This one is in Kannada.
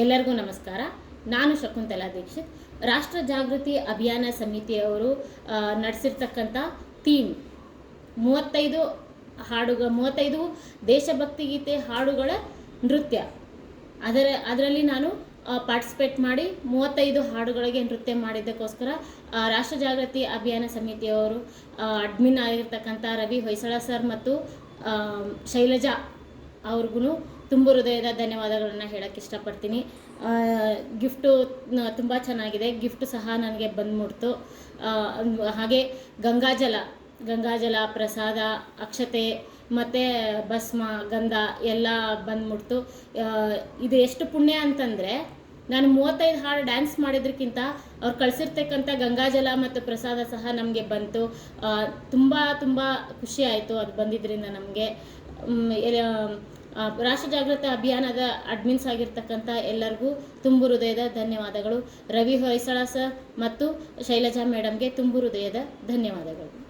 ಎಲ್ಲರಿಗೂ ನಮಸ್ಕಾರ. ನಾನು ಶಕುಂತಲಾ ದೀಕ್ಷಿತ್. ರಾಷ್ಟ್ರ ಜಾಗೃತಿ ಅಭಿಯಾನ ಸಮಿತಿಯವರು ನಡೆಸಿರ್ತಕ್ಕಂಥ ಥೀಮ್ ಮೂವತ್ತೈದು ಹಾಡುಗ, ಮೂವತ್ತೈದು ದೇಶಭಕ್ತಿ ಗೀತೆ ಹಾಡುಗಳ ನೃತ್ಯ. ಅದರ, ಅದರಲ್ಲಿ ನಾನು ಪಾರ್ಟಿಸಿಪೇಟ್ ಮಾಡಿ ಮೂವತ್ತೈದು ಹಾಡುಗಳಿಗೆ ನೃತ್ಯ ಮಾಡಿದ್ದಕ್ಕೋಸ್ಕರ ರಾಷ್ಟ್ರ ಜಾಗೃತಿ ಅಭಿಯಾನ ಸಮಿತಿಯವರು ಅಡ್ಮಿನ್ ಆಗಿರ್ತಕ್ಕಂಥ ರವಿ ಹೊಯ್ಸಳ ಸರ್ ಮತ್ತು ಶೈಲಜಾ ಅವ್ರಿಗೂ ತುಂಬ ಹೃದಯದ ಧನ್ಯವಾದಗಳನ್ನು ಹೇಳಕ್ಕೆ ಇಷ್ಟಪಡ್ತೀನಿ. ಗಿಫ್ಟು ತುಂಬ ಚೆನ್ನಾಗಿದೆ. ಗಿಫ್ಟ್ ಸಹ ನನಗೆ ಬಂದ್ಬಿಡ್ತು ಹಾಗೆ ಗಂಗಾಜಲ ಗಂಗಾಜಲ, ಪ್ರಸಾದ, ಅಕ್ಷತೆ, ಮತ್ತು ಭಸ್ಮ, ಗಂಧ ಎಲ್ಲ ಬಂದ್ಬಿಡ್ತು ಇದು ಎಷ್ಟು ಪುಣ್ಯ ಅಂತಂದರೆ, ನಾನು ಮೂವತ್ತೈದು ಹಾಡು ಡ್ಯಾನ್ಸ್ ಮಾಡಿದ್ರಕ್ಕಿಂತ ಅವ್ರು ಕಳಿಸಿರ್ತಕ್ಕಂಥ ಗಂಗಾಜಲ ಮತ್ತು ಪ್ರಸಾದ ಸಹ ನಮಗೆ ಬಂತು. ತುಂಬ ತುಂಬ ಖುಷಿ ಆಯಿತು ಅದು ಬಂದಿದ್ದರಿಂದ ನಮಗೆ. ರಾಷ್ಟ್ರ ಜಾಗೃತ ಅಭಿಯಾನದ ಅಡ್ಮಿನ್ಸ್ ಆಗಿರ್ತಕ್ಕಂಥ ಎಲ್ಲರಿಗೂ ತುಂಬು ಹೃದಯದ ಧನ್ಯವಾದಗಳು. ರವಿ ಹೊಯ್ಸಳ ಸರ್ ಮತ್ತು ಶೈಲಜಾ ಮೇಡಮ್ಗೆ ತುಂಬು ಹೃದಯದ ಧನ್ಯವಾದಗಳು.